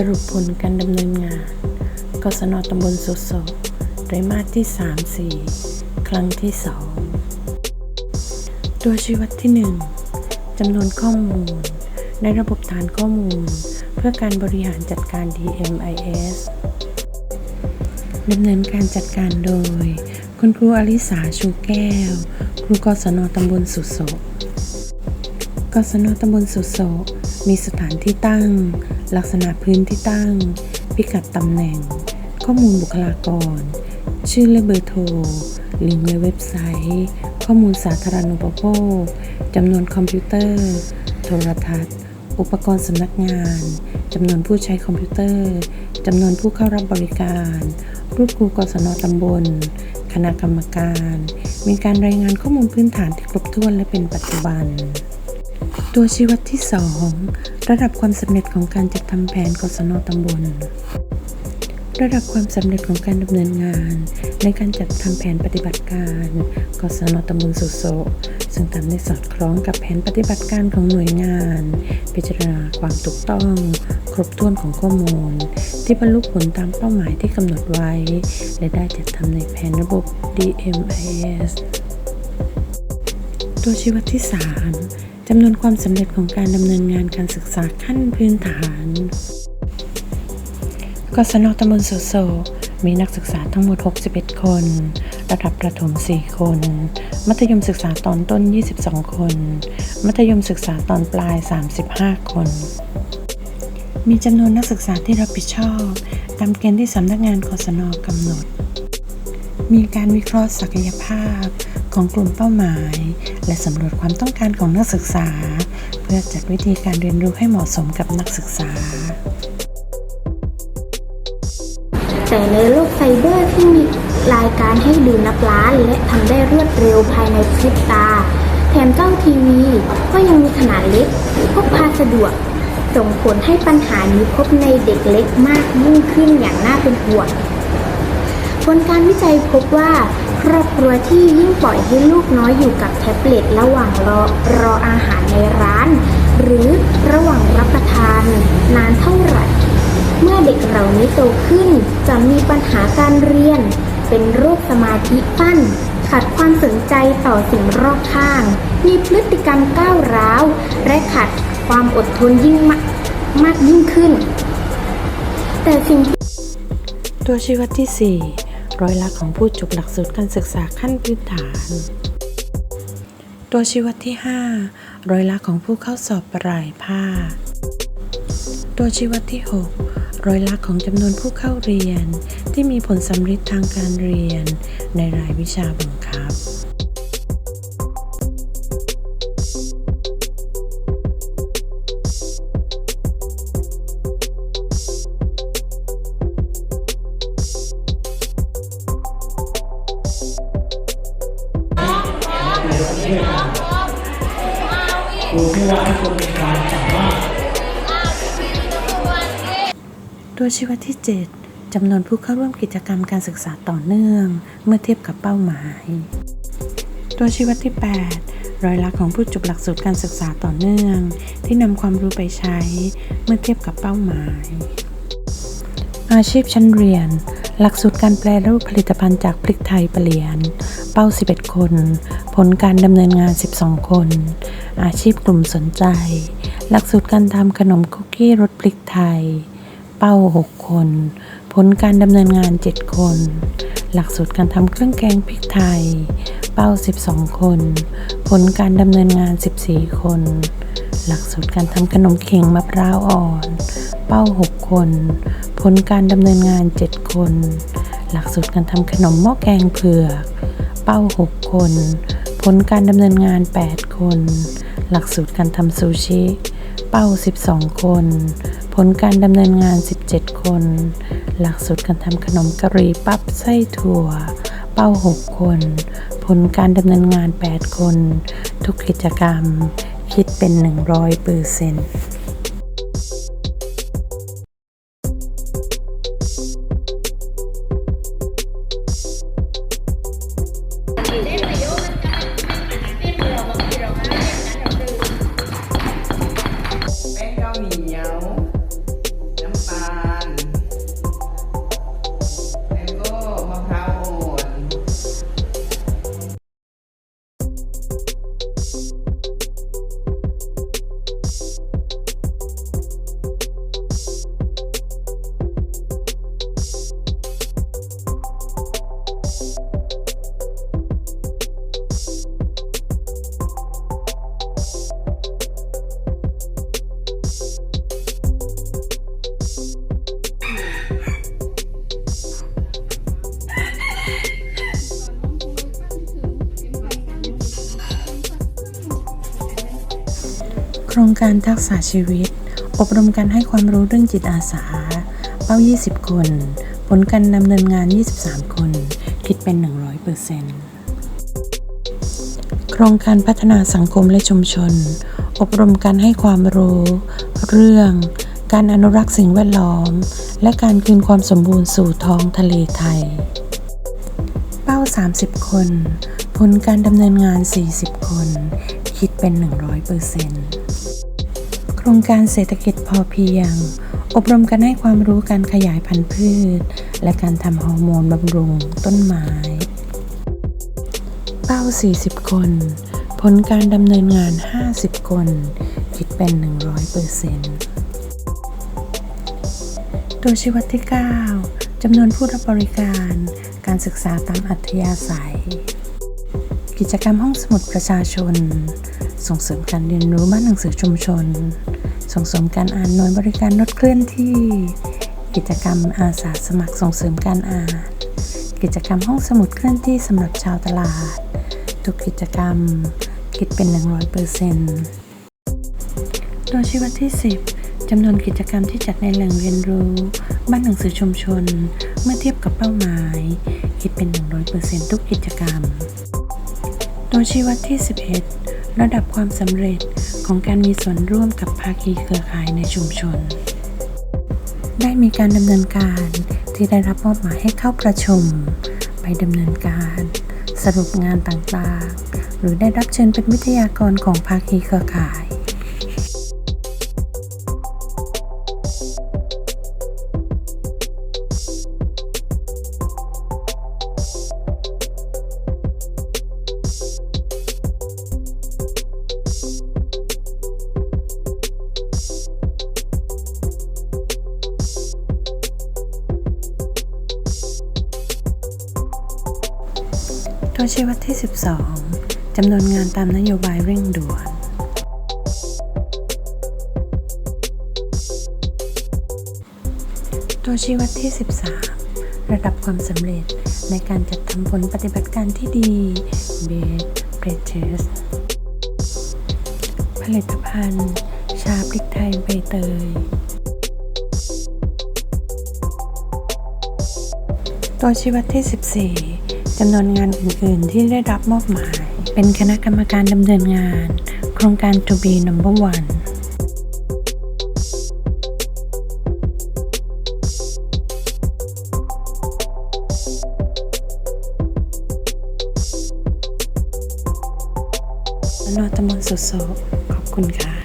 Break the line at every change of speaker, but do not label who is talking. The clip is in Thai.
สรุปผลการดำเนินงานกศนตำบลสุโสไตรมาสที่ 3 4 ครั้งที่ 2 ตัวชี้วัดที่ 1 จำนวนข้อมูล ในระบบฐานข้อมูล เพื่อการบริหารจัดการ DMIS ดำเนินการจัดการโดย คุณครูอลิสาชูแก้ว ครูกศนตำบลสุโส กศนตำบลสุโสมีสถานที่ตั้ง ลักษณะพื้นที่ตั้ง พิกัดตำแหน่ง ข้อมูลบุคลากร ชื่อและเบอร์โทร ลิงก์และเว็บไซต์ ข้อมูลสาธารณูปโภคจำนวนคอมพิวเตอร์ โทรทัศน์ อุปกรณ์สำนักงานจำนวนผู้ใช้คอมพิวเตอร์จำนวนผู้เข้ารับบริการ รูปครูกศนตำบล คณะกรรมการ มีการรายงานข้อมูลพื้นฐานที่ครบถ้วนและเป็นปัจจุบัน ตัวชี้วัดที่ 2 ระดับความสำเร็จของการจัดทำแผนกศนตำบล ระดับความสำเร็จของการดำเนินงาน ในการจัดทำแผนปฏิบัติการกศนตำบลสุโสซึ่งทำได้สอดคล้องกับแผนปฏิบัติการของหน่วยงาน พิจารณาความถูกต้อง ครบถ้วนของข้อมูล ที่บรรลุผลตามเป้าหมายที่กำหนดไว้ และได้จัดทำในแผนระบบ DMIS ตัวชี้วัดที่ 3 จำนวนความสำเร็จของการดำเนินงานการศึกษาขั้นพื้นฐานกศนตำบลสุโสมีนักศึกษาทั้งหมด 61 คน ระดับประถม 4 คน มัธยมศึกษาตอนต้น 22 คน มัธยมศึกษาตอนปลาย 35 คน มีจำนวนนักศึกษาที่รับผิดชอบ ตามเกณฑ์ที่สำนักงานกศนกำหนด มีการวิเคราะห์ศักยภาพ ของกลุ่มเป้าหมาย และสำรวจความต้องการของนักศึกษา เพื่อจัดวิธีการเรียนรู้ให้เหมาะสมกับนักศึกษา
แต่ในโลกไซเบอร์ที่มีรายการให้ดูนับล้านและทำได้รวดเร็วภายในพริบตา แถมเจ้าทีวี ก็ยังมีขนาดเล็กพกพาสะดวก ส่งผลให้ปัญหานี้พบในเด็กเล็กมากยิ่งขึ้นอย่างน่าเป็นห่วง ผลการวิจัยพบว่า ครอบครัวที่ยิ่งปล่อยให้ลูกน้อยอยู่กับแท็บเล็ตระหว่างรอรออาหารในร้าน หรือระหว่างรับประทาน นานเท่าไหร่ เมื่อเด็กเหล่านี้โตขึ้น จะมีปัญหาการเรียน เป็นโรคสมาธิสั้นขาดความสนใจต่อสิ่งรอบข้าง มีพฤติกรรมก้าวร้าว และขาดความอดทนยิ่งมากมากยิ่งขึ้น แต่สิ่ง
ตัวชีวัดที่ 4 ร้อยละของผู้จบหลักสูตรการศึกษาขั้นพื้นฐาน ตัวชี้วัดที่ 5 ร้อยละของผู้เข้าสอบปลายภาค ตัวชี้วัดที่ 6 ร้อยละของจำนวนผู้เข้าเรียน ที่มีผลสำฤทธิ์ทางการเรียน ในรายวิชาบังคับ
ว่าทุกคนมีความสามารถ
ตัวชี้วัดที่ 7จำนวนผู้เข้าร่วมกิจกรรมการศึกษาต่อเนื่อง เมื่อเทียบกับเป้าหมาย ตัวชี้วัดที่ 8 รอยละของผู้จบหลักสูตรการศึกษาต่อเนื่อง ที่นำความรู้ไปใช้ เมื่อเทียบกับเป้าหมาย อาชีพชั้นเรียน หลักสูตรการแปลรูปผลิตภัณฑ์จากพริกไทยเปลี่ยน เป้า 11 คน ผลการดำเนินงาน 12 คน อาชีพกลุ่มสนใจ หลักสูตรการทำขนมคุกกี้รสพริกไทย เป้า 6 คน ผลการดำเนินงาน 7 คน หลักสูตรการทำเครื่องแกงพริกไทย เป้า 12 คน ผลการดำเนินงาน 14 คน หลักสูตรการทำขนมเข่งมะพร้าวอ่อน เป้า 6 คน ผลการดำเนินงาน 7 คน หลักสูตรการทำขนมหม้อแกงเผือก เป้า 6 คน ผลการดำเนินงาน 8 คน หลักสูตรการทำซูชิ เป้า 12 คน ผลการดำเนินงาน 17 คน หลักสูตรการทำขนมกะหรี่ปั๊บไส้ถั่ว เป้า 6 คน ผลการดำเนินงาน 8 คน ทุกกิจกรรม คิดเป็น 100เปอร์เซ็นต์ การทักษะชีวิต อบรมการให้ความรู้เรื่องจิตอาสา เป้า 20 คน ผลการดำเนินงาน 23 คน คิดเป็น 100%โครงการพัฒนาสังคมและชุมชน อบรมการให้ความรู้ เรื่อง การอนุรักษ์สิ่งแวดล้อม และการคืนความสมบูรณ์สู่ท้องทะเลไทย เป้า 30 คน ผลการดำเนินงาน 40 คนคิดเป็น 100%โครงการเศรษฐกิจพอเพียง อบรมการให้ความรู้การขยายพันธุ์พืช และการทำฮอร์โมนบำรุงต้นไม้ เป้า 40 คน ผลการดำเนินงาน 50 คน คิดเป็น 100%ตัวชีวัดที่ 9จำนวนผู้รับบริการ การศึกษาตามอัธยาศัย กิจกรรมห้องสมุดประชาชนส่งเสริมการเรียนรู้บ้านหนังสือชุมชน ส่งเสริมการอ่านหน่วยบริการรถเคลื่อนที่ กิจกรรมอาสาสมัครส่งเสริมการอ่าน กิจกรรมห้องสมุดเคลื่อนที่สำหรับชาวตลาด ทุกกิจกรรมคิดเป็น 100%ตัวชี้วัดที่ 10จำนวนกิจกรรมที่จัดในแหล่งเรียนรู้ บ้านหนังสือชุมชน เมื่อเทียบกับเป้าหมาย คิดเป็น 100%ทุกกิจกรรม ตัวชี้วัดที่ 11 ระดับความสำเร็จของการมีส่วนร่วมกับภาคีเครือข่ายในชุมชน ได้มีการดำเนินการที่ได้รับมอบหมายให้เข้าประชุม ไปดำเนินการ สรุปงานต่างๆ หรือได้รับเชิญเป็นวิทยากรของภาคีเครือข่าย ตัวชี้วัดที่ 12 จำนวนงานตามนโยบายเร่งด่วนตัวชี้วัดที่ 13 ระดับความสำเร็จในการจัดทำผลปฏิบัติการที่ดี Best Practice ผลิตภัณฑ์ ชาพริกไทยใบเตย ตัวชี้วัดที่ 14 จำนวนงานอื่น ๆ ที่ได้รับมอบหมาย เป็นคณะกรรมการดำเนินงาน โครงการ To be number one นอตำบลสุโสขอบคุณค่ะ